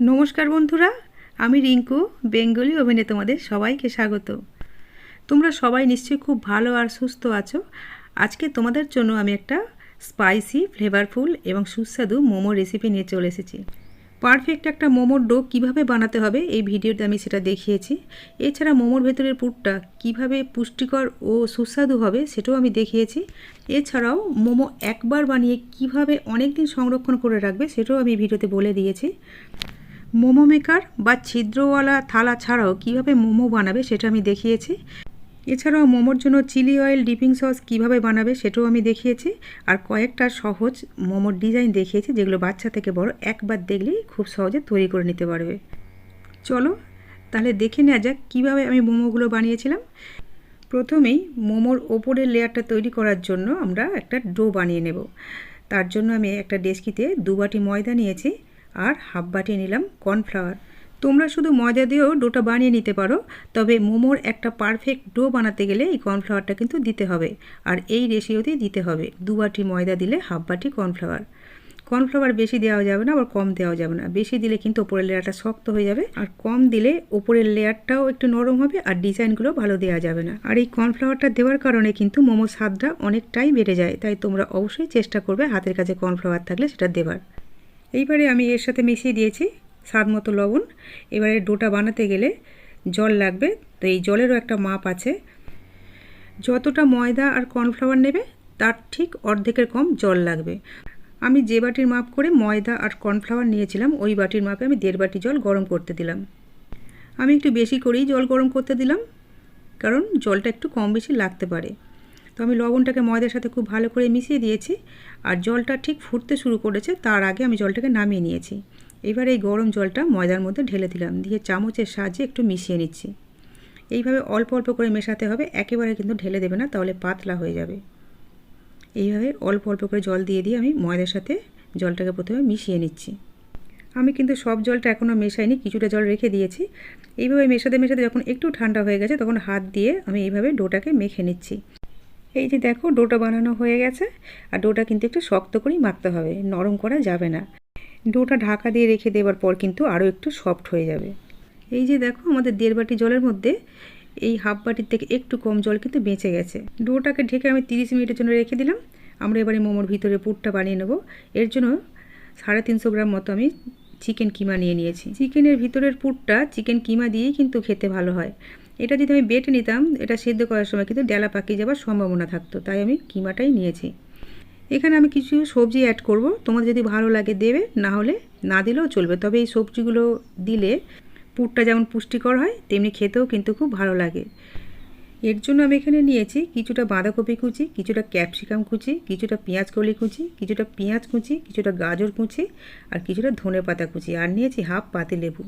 নমস্কার বন্ধুরা, আমি রিঙ্কু, বেঙ্গলি ওভেনে তোমাদের সবাইকে স্বাগত। তোমরা সবাই নিশ্চয়ই খুব ভালো আর সুস্থ আছো। আজকে তোমাদের জন্য আমি একটা স্পাইসি, ফ্লেভারফুল এবং সুস্বাদু মোমো রেসিপি নিয়ে চলে এসেছি। পারফেক্ট একটা মোমোর ডো কীভাবে বানাতে হবে এই ভিডিওতে আমি সেটা দেখিয়েছি। এছাড়া মোমোর ভেতরের পুরটা কীভাবে পুষ্টিকর ও সুস্বাদু হবে সেটাও আমি দেখিয়েছি। এছাড়াও মোমো একবার বানিয়ে কীভাবে অনেক দিন সংরক্ষণ করে রাখবে সেটাও আমি ভিডিওতে বলে দিয়েছি। মোমো মেকার বা ছিদ্রওয়ালা থালা ছাড়াও কীভাবে মোমো বানাবে সেটা আমি দেখিয়েছি। এছাড়াও মোমোর জন্য চিলি অয়েল, ডিপিং সস কীভাবে বানাবে সেটাও আমি দেখিয়েছি। আর কয়েকটা সহজ মোমোর ডিজাইন দেখিয়েছি যেগুলো বাচ্চা থেকে বড় একবার দেখলেই খুব সহজে তৈরি করে নিতে পারবে। চলো তাহলে দেখে নেওয়া যাক কীভাবে আমি মোমোগুলো বানিয়েছিলাম। প্রথমেই মোমোর ওপরের লেয়ারটা তৈরি করার জন্য আমরা একটা ডো বানিয়ে নেব। তার জন্য আমি একটা ডেস্কিতে দু বাটি ময়দা নিয়েছি। আর হাফ বাটি নিলাম কর্নফ্লাওয়ার। তোমরা শুধু ময়দা দিয়েও ডোটা বানিয়ে নিতে পারো, তবে মোমোর একটা পারফেক্ট ডো বানাতে গেলে এই কর্নফ্লাওয়ারটা কিন্তু দিতে হবে, আর এই রেশিওতেই দিতে হবে দু বাটি ময়দা দিলে হাফ বাটি কর্নফ্লাওয়ার। কর্নফ্লাওয়ার বেশি দেওয়া যাবে না, আবার কম দেওয়া যাবে না। বেশি দিলে কিন্তু ওপরের লেয়ারটা শক্ত হয়ে যাবে, আর কম দিলে ওপরের লেয়ারটাও একটু নরম হবে, আর ডিজাইনগুলো ভালো দেওয়া যাবে না। আর এই কর্নফ্লাওয়ারটা দেওয়ার কারণে কিন্তু মোমোর স্বাদটা অনেকটাই বেড়ে যায়, তাই তোমরা অবশ্যই চেষ্টা করবে হাতের কাছে কর্নফ্লাওয়ার থাকলে সেটা দেওয়ার এইবারে আমি এর সাথে মিশিয়ে দিয়েছি স্বাদ মতো লবণ। এবারে ডোটা বানাতে গেলে জল লাগবে, তো এই জলেরও একটা মাপ আছে। যতটা ময়দা আর কর্নফ্লাওয়ার নেবে, তার ঠিক অর্ধেকের কম জল লাগবে। আমি যে বাটির মাপ করে ময়দা আর কর্নফ্লাওয়ার নিয়েছিলাম, ওই বাটির মাপে আমি দেড় বাটি জল গরম করতে দিলাম। আমি একটু বেশি করেই জল গরম করতে দিলাম, কারণ জলটা একটু কম বেশি লাগতে পারে। তো আমি লবণটাকে ময়দার সাথে খুব ভালো করে মিশিয়ে দিয়েছি আর জলটা ঠিক ফুটতে শুরু করেছে, তার আগে আমি জলটাকে নামিয়ে নিয়েছি। এবার এই গরম জলটা ময়দার মধ্যে ঢেলে দিলাম, দিয়ে চামচের সাহায্যে একটু মিশিয়ে নিচ্ছি। এইভাবে অল্প অল্প করে মেশাতে হবে, একেবারে কিন্তু ঢেলে দেবে না, তাহলে পাতলা হয়ে যাবে। এইভাবে অল্প অল্প করে জল দিয়ে দিয়ে আমি ময়দার সাথে জলটাকে প্রথমে মিশিয়ে নিচ্ছি। আমি কিন্তু সব জলটা এখনও মেশাইনি, কিছুটা জল রেখে দিয়েছি। এইভাবে মেশাতে মেশাতে যখন একটু ঠান্ডা হয়ে গেছে, তখন হাত দিয়ে আমি এইভাবে ডোটাকে মেখে নিচ্ছি। এই যে দেখো, ডোটা বানানো হয়ে গেছে। আর ডোটা কিন্তু একটু শক্ত করেই মাখতে হবে, নরম করা যাবে না। ডোটা ঢাকা দিয়ে রেখে দেওয়ার পর কিন্তু আরও একটু সফট হয়ে যাবে। এই যে দেখো, আমাদের দেড় বাটি জলের মধ্যে এই হাফ বাটির থেকে একটু কম জল কিন্তু বেঁচে গেছে। ডোটাকে ঢেকে আমি তিরিশ মিনিটের জন্য রেখে দিলাম। আমরা এবারে মোমোর ভিতরে পুরটা বানিয়ে নেব। এর জন্য সাড়ে তিনশো গ্রাম মতো আমি চিকেন কিমা নিয়ে নিয়েছি। চিকেনের ভিতরের পুরটা চিকেন কিমা দিয়েই কিন্তু খেতে ভালো হয়। এটা যদি আমি বেটে নিতাম, এটা সেদ্ধ করার সময় কিন্তু ডেলা পাকিয়ে যাওয়ার সম্ভাবনা থাকতো, তাই আমি কিমাটাই নিয়েছি। এখানে আমি কিছু সবজি অ্যাড করব, তোমাদের যদি ভালো লাগে দেবে, না হলে না দিলেও চলবে। তবে এই সবজিগুলো দিলে পুরটা যেমন পুষ্টিকর হয়, তেমনি খেতেও কিন্তু খুব ভালো লাগে। এর জন্য আমি এখানে নিয়েছি কিছুটা বাঁধাকপি কুচি, কিছুটা ক্যাপসিকাম কুচি, কিছুটা পেঁয়াজ কলি কুচি, কিছুটা পেঁয়াজ কুচি, কিছুটা গাজর কুচি আর কিছুটা ধনে পাতা কুচি। আর নিয়েছি হাফ পাতি লেবু।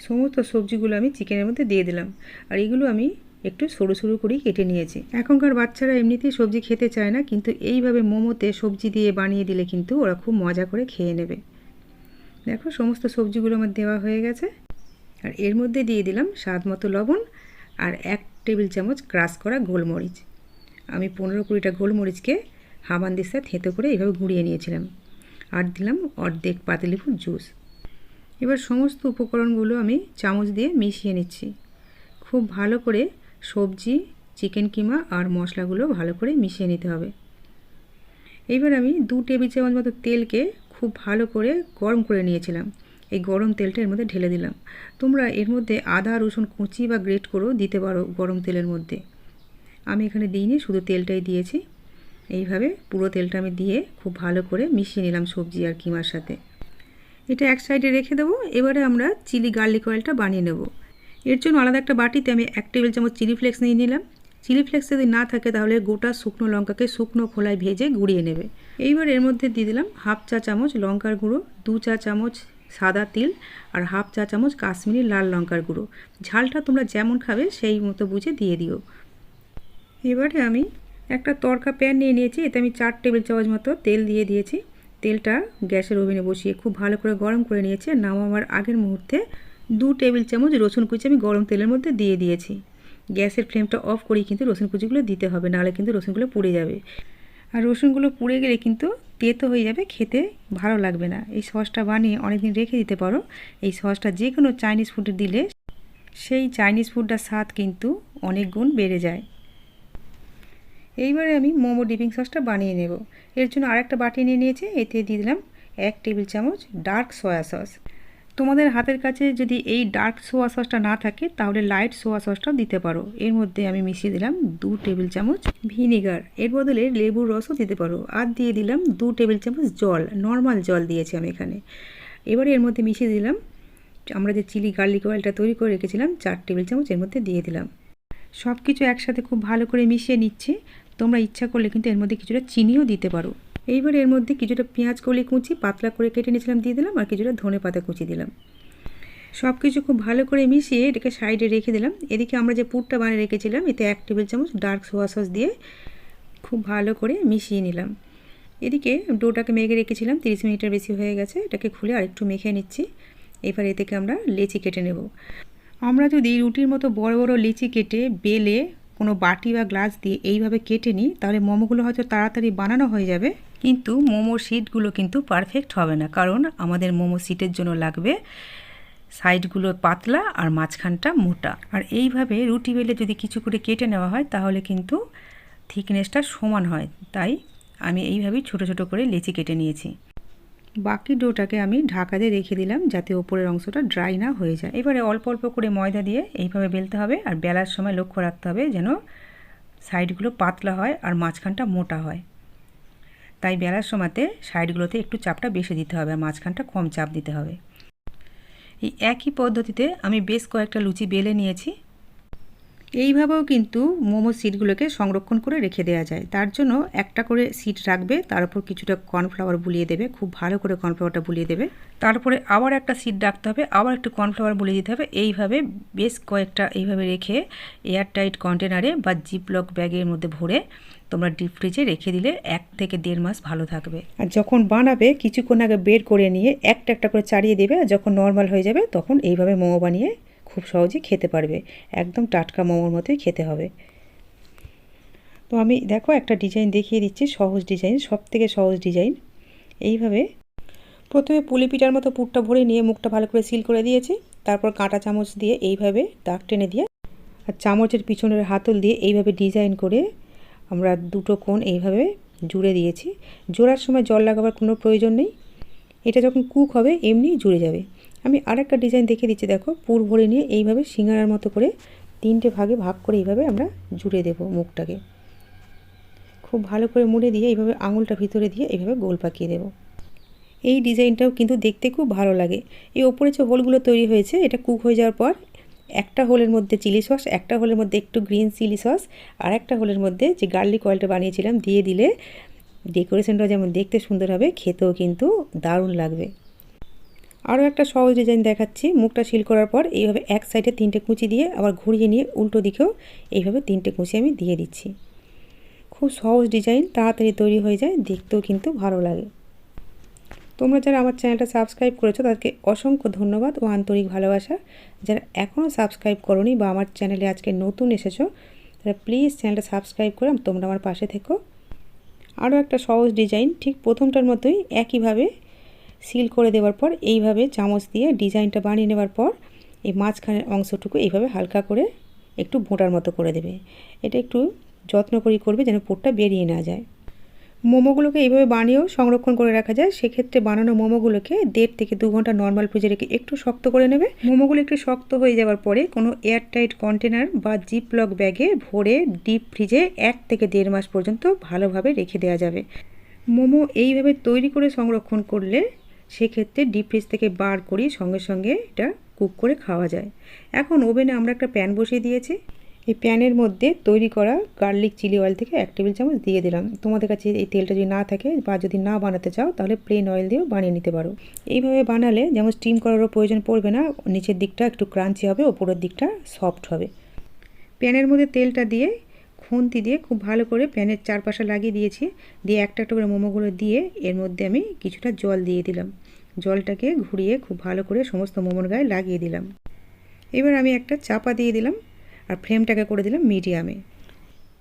সমস্ত সবজিগুলো আমি চিকেনের মধ্যে দিয়ে দিলাম। আর এগুলো আমি একটু সরু সরু করেই কেটে নিয়েছি। এখনকার বাচ্চারা এমনিতেই সবজি খেতে চায় না, কিন্তু এইভাবে মোমোতে সবজি দিয়ে বানিয়ে দিলে কিন্তু ওরা খুব মজা করে খেয়ে নেবে। দেখো, সমস্ত সবজিগুলো আমার দেওয়া হয়ে গেছে। আর এর মধ্যে দিয়ে দিলাম স্বাদ মতো লবণ আর এক টেবিল চামচ ক্রাশ করা গোলমরিচ। আমি পনেরো কুড়িটা গোলমরিচকে হাবান্দিসা থেঁতো করে এইভাবে গুঁড়িয়ে নিয়েছিলাম। আর দিলাম অর্ধেক পাতিলেবুর জুস। এবার সমস্ত উপকরণগুলো আমি চামচ দিয়ে মিশিয়ে নিচ্ছি। খুব ভালো করে সবজি, চিকেন কিমা আর মশলাগুলো ভালো করে মিশিয়ে নিতে হবে। এইবার আমি দু টেবিল চামচ মতো তেলকে খুব ভালো করে গরম করে নিয়েছিলাম। এই গরম তেলটা এর মধ্যে ঢেলে দিলাম। তোমরা এর মধ্যে আদা, রসুন কুচি বা গ্রেট করেও দিতে পারো গরম তেলের মধ্যে। আমি এখানে দিইনি, শুধু তেলটাই দিয়েছি। এইভাবে পুরো তেলটা আমি দিয়ে খুব ভালো করে মিশিয়ে নিলাম সবজি আর কিমার সাথে। এটা এক সাইডে রেখে দেবো। এবারে আমরা চিলি গার্লিক অয়েলটা বানিয়ে নেব। এর জন্য আলাদা একটা বাটিতে আমি এক টেবিল চামচ চিলি ফ্লেক্স নিয়ে নিলাম। চিলি ফ্লেক্স যদি না থাকে তাহলে গোটা শুকনো লঙ্কাকে শুকনো খোলায় ভেজে গুঁড়িয়ে নেবে। এইবার এর মধ্যে দিয়ে দিলাম হাফ চা চামচ লঙ্কার গুঁড়ো, দু চা চামচ সাদা তিল আর হাফ চা চামচ কাশ্মীরি লাল লঙ্কার গুঁড়ো। ঝালটা তোমরা যেমন খাবে সেই মতো বুঝে দিয়ে দিও। এবারে আমি একটা তরকা প্যান নিয়ে নিয়েছি, এতে আমি চার টেবিল চামচ মতো তেল দিয়ে দিয়েছি। তেলটা গ্যাসের ওভেনে বসিয়ে খুব ভালো করে গরম করে নিয়েছি। নামাবার আগের মুহূর্তে দু টেবিল চামচ রসুন কুচি আমি গরম তেলের মধ্যে দিয়ে দিয়েছি। গ্যাসের ফ্লেমটা অফ করেই কিন্তু রসুন কুচিগুলো দিতে হবে, নাহলে কিন্তু রসুনগুলো পুড়ে যাবে। আর রসুনগুলো পুড়ে গেলে কিন্তু তেতো হয়ে যাবে, খেতে ভালো লাগবে না। এই সসটা বানিয়ে অনেকদিন রেখে দিতে পারো। এই সসটা যে কোনো চাইনিজ ফুডে দিলে সেই চাইনিজ ফুডটার স্বাদ কিন্তু অনেক গুণ বেড়ে যায়। এইবারে আমি মোমো ডিপিং সসটা বানিয়ে নেব। এর জন্য আরেকটা বাটি নিয়ে নিয়েছি, এতে দিয়ে দিলাম এক টেবিল চামচ ডার্ক সয়া সস। তোমাদের হাতের কাছে যদি এই ডার্ক সোয়া সসটা না থাকে, তাহলে লাইট সোয়া সসটাও দিতে পারো। এর মধ্যে আমি মিশিয়ে দিলাম দু টেবিল চামচ ভিনিগার। এর বদলে লেবুর রসও দিতে পারো। আর দিয়ে দিলাম দু টেবিল চামচ জল, নর্মাল জল দিয়েছি আমি এখানে। এবারে এর মধ্যে মিশিয়ে দিলাম, আমরা যে চিলি গার্লিক অয়েলটা তৈরি করে রেখেছিলাম, চার টেবিল চামচ এর মধ্যে দিয়ে দিলাম। সব কিছু একসাথে খুব ভালো করে মিশিয়ে নিচ্ছি। তোমরা ইচ্ছা করলে কিন্তু এর মধ্যে কিছুটা চিনিও দিতে পারো। এইবার এর মধ্যে কিছুটা পেঁয়াজ, কলি কুচি পাতলা করে কেটে নিয়েছিলাম, দিয়ে দিলাম, আর কিছুটা ধনে পাতা কুচি দিলাম। সব কিছু খুব ভালো করে মিশিয়ে এটাকে সাইডে রেখে দিলাম। এদিকে আমরা যে পুরটা বানিয়ে রেখেছিলাম, এতে এক টেবিল চামচ ডার্ক সোয়া সস দিয়ে খুব ভালো করে মিশিয়ে নিলাম। এদিকে ডোটাকে মেঘে রেখেছিলাম, তিরিশ মিনিটের বেশি হয়ে গেছে, এটাকে খুলে আরেকটু মেখে নিচ্ছি। এবার এ থেকে আমরা লেচি কেটে নেব। আমরা যদি রুটির মতো বড় বড় লিচি কেটে, বেলে কোনো বাটি বা গ্লাস দিয়ে এইভাবে কেটে নিই, তাহলে মোমোগুলো হয়তো তাড়াতাড়ি বানানো হয়ে যাবে। কিন্তু মোমোর সিটগুলো কিন্তু পারফেক্ট হবে না, কারণ আমাদের মোমো সিটের জন্য লাগবে সাইডগুলো পাতলা আর মাঝখানটা মোটা। আর এইভাবে রুটি বেলে যদি কিছু করে কেটে নেওয়া হয়, তাহলে কিন্তু থিকনেসটা সমান হয়। তাই আমি এইভাবেই ছোট ছোট করে লেচি কেটে নিয়েছি। বাকি ডোটাকে আমি ঢাকা দিয়ে রেখে দিলাম যাতে ওপরের অংশটা ড্রাই না হয়ে যায়। এবারে অল্প অল্প করে ময়দা দিয়ে এইভাবে বেলতে হবে আর বেলার সময় লক্ষ্য রাখতে হবে যেন সাইডগুলো পাতলা হয় আর মাঝখানটা মোটা হয়। তাই বেলার সময়তে সাইডগুলোতে একটু চাপটা বেশি দিতে হবে আর মাঝখানটা কম চাপ দিতে হবে। এই একই পদ্ধতিতে আমি বেশ কয়েকটা লুচি বেলে নিয়েছি। এইভাবেও কিন্তু মোমো সিটগুলোকে সংরক্ষণ করে রেখে দেওয়া যায়। তার জন্য একটা করে সিট রাখবে, তার উপর কিছুটা কর্নফ্লাওয়ার বুলিয়ে দেবে, খুব ভালো করে কর্নফ্লাওয়ারটা বুলিয়ে দেবে। তারপরে আবার একটা সিট রাখতে হবে, আবার একটু কর্নফ্লাওয়ার বুলিয়ে দিতে হবে। এইভাবে বেশ কয়েকটা এইভাবে রেখে এয়ারটাইট কন্টেনারে বা জিপলক ব্যাগের মধ্যে ভরে তোমরা ডিপ ফ্রিজে রেখে দিলে এক থেকে দেড় মাস ভালো থাকবে। আর যখন বানাবে, কিছুক্ষণ আগে বের করে নিয়ে একটা একটা করে চাড়িয়ে দেবে, আর যখন নর্মাল হয়ে যাবে, তখন এইভাবে মোমো বানিয়ে খুব সহজেই খেতে পারবে। একদম টাটকা মোমোর মতোই খেতে হবে। তো আমি দেখো একটা ডিজাইন দেখিয়ে দিচ্ছি, সহজ ডিজাইন সব থেকে সহজ ডিজাইন এইভাবে প্রথমে পুলি পিঠার মতো পুরটা ভরে নিয়ে মুখটা ভালো করে সিল করে দিয়েছি। তারপর কাঁটা চামচ দিয়ে এইভাবে দাগ টেনে দিয়ে আর চামচের পিছনের হাতল দিয়ে এইভাবে ডিজাইন করে আমরা দুটো কোণ এইভাবে জুড়ে দিয়েছি। জোড়ার সময় জল লাগাবার কোনো প্রয়োজন নেই। এটা যখন কুক হবে এমনি জুড়ে যাবে। আমি আরেকটা ডিজাইন দেখিয়ে দিচ্ছি, দেখো, পুর ভরে নিয়ে এইভাবে সিঙ্গারার মতো করে তিনটে ভাগে ভাগ করে এইভাবে আমরা জুড়ে দেব মুখটাকে। খুব ভালো করে মুড়ে দিয়ে এইভাবে আঙুলটা ভিতরে দিয়ে এইভাবে গোল পাকিয়ে দেব। এই ডিজাইনটাও কিন্তু দেখতে খুব ভালো লাগে। এই ওপরে যে হোলগুলো তৈরি হয়েছে, এটা কুক হয়ে যাওয়ার পর একটা হোলের মধ্যে চিলি সস, একটা হোলের মধ্যে একটু গ্রিন চিলি সস, আর একটা হোলের মধ্যে যে গার্লিক অয়েলটা বানিয়েছিলাম, দিয়ে দিলে ডেকোরেশনটা যেমন দেখতে সুন্দর হবে, খেতেও কিন্তু দারুণ লাগবে। আরও একটা সহজ ডিজাইন দেখাচ্ছি। মুখটা সিল করার পর এইভাবে এক সাইডে তিনটে কুচি দিয়ে আবার ঘুরিয়ে নিয়ে উল্টো দিকেও এইভাবে তিনটে কুচি আমি দিয়ে দিচ্ছি। খুব সহজ ডিজাইন তাড়াতাড়ি তৈরি হয়ে যায়, দেখতেও কিন্তু ভালো লাগে। তোমরা যারা আমার চ্যানেলটা সাবস্ক্রাইব করেছ, তাদেরকে অসংখ্য ধন্যবাদ ও আন্তরিক ভালোবাসা। যারা এখনও সাবস্ক্রাইব করনি বা আমার চ্যানেলে আজকে নতুন এসেছ, তারা প্লিজ চ্যানেলটা সাবস্ক্রাইব করে তোমরা আমার পাশে থেকো। আরও একটা সহজ ডিজাইন ঠিক প্রথমটার মতোই একইভাবে সিল করে দেওয়ার পর এইভাবে চামচ দিয়ে ডিজাইনটা বানিয়ে নেওয়ার পর এই মাঝখানের অংশটুকু এইভাবে হালকা করে একটু ভোঁটার মতো করে দেবে। এটা একটু যত্ন করেই করবে যেন পোটটা বেরিয়ে না যায়। মোমোগুলোকে এইভাবে বানিয়েও সংরক্ষণ করে রাখা যায়। সেক্ষেত্রে বানানো মোমোগুলোকে দেড় থেকে দু ঘণ্টা নর্মাল ফ্রিজে রেখে একটু শক্ত করে নেবে। মোমোগুলো একটু শক্ত হয়ে যাওয়ার পরে কোনো এয়ারটাইট কন্টেনার বা জিপ লক ব্যাগে ভরে ডিপ ফ্রিজে এক থেকে দেড় মাস পর্যন্ত ভালোভাবে রেখে দেওয়া যাবে। মোমো এইভাবে তৈরি করে সংরক্ষণ করলে সেক্ষেত্রে ডিপ ফ্রিজ থেকে বার করি, সঙ্গে সঙ্গে এটা কুক করে খাওয়া যায়। এখন ওভেনে আমরা একটা প্যান বসিয়ে দিয়েছি। এই প্যানের মধ্যে তৈরি করা গার্লিক চিলি অয়েল থেকে এক টেবিল চামচ দিয়ে দিলাম। তোমাদের কাছে এই তেলটা যদি না থাকে বা যদি না বানাতে চাও, তাহলে প্লেন অয়েল দিয়েও বানিয়ে নিতে পারো। এইভাবে বানালে যেমন স্টিম করারও প্রয়োজন পড়বে না, নিচের দিকটা একটু ক্রাঞ্চি হবে, ওপরের দিকটা সফট হবে। প্যানের মধ্যে তেলটা দিয়ে খুন্তি দিয়ে খুব ভালো করে প্যানের চারপাশে লাগিয়ে দিয়েছি। দিয়ে একটা একটা করে মোমোগুলো দিয়ে এর মধ্যে আমি কিছুটা জল দিয়ে দিলাম। জলটাকে ঘুরিয়ে খুব ভালো করে সমস্ত মোমোর গায়ে লাগিয়ে দিলাম। এবার আমি একটা চাপা দিয়ে দিলাম আর ফ্লেমটাকে করে দিলাম মিডিয়ামে।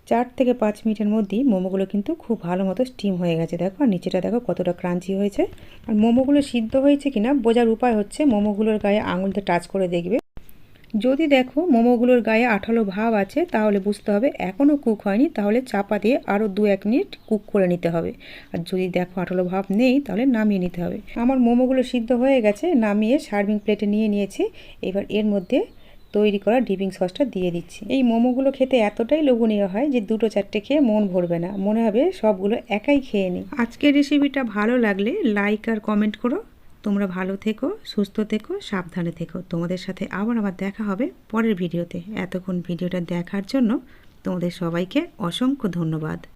চার থেকে পাঁচ মিনিটের মধ্যেই মোমোগুলো কিন্তু খুব ভালো মতো স্টিম হয়ে গেছে। দেখো, আর নিচেটা দেখো কতটা ক্রাঞ্চি হয়েছে। আর মোমোগুলো সিদ্ধ হয়েছে কিনা বোঝার উপায় হচ্ছে মোমোগুলোর গায়ে আঙুলতে টাচ করে দেখবে। যদি দেখো মোমোগুলোর গায়ে আঠালো ভাব আছে, তাহলে বুঝতে হবে এখনও কুক হয়নি, তাহলে চাপা দিয়ে আরও দু এক মিনিট কুক করে নিতে হবে। আর যদি দেখো আঠালো ভাব নেই, তাহলে নামিয়ে নিতে হবে। আমার মোমোগুলো সিদ্ধ হয়ে গেছে, নামিয়ে সার্ভিং প্লেটে নিয়ে নিয়েছি। এবার এর মধ্যে তৈরি করা ডিপিং সসটা দিয়ে দিচ্ছি। এই মোমোগুলো খেতে এতটাই লোভনীয় হয় যে দুটো চারটে খেয়ে মন ভরবে না। মনে হবে সবগুলো একাই খেয়ে নিই। আজকের রেসিপিটা ভালো লাগলে লাইক আর কমেন্ট করো। তোমরা ভালো থেকো, সুস্থ থেকো, সাবধানে থেকো। তোমাদের সাথে আবার আবার দেখা হবে পরের ভিডিওতে। এতক্ষণ ভিডিওটা দেখার জন্য তোমাদের সবাইকে অসংখ্য ধন্যবাদ।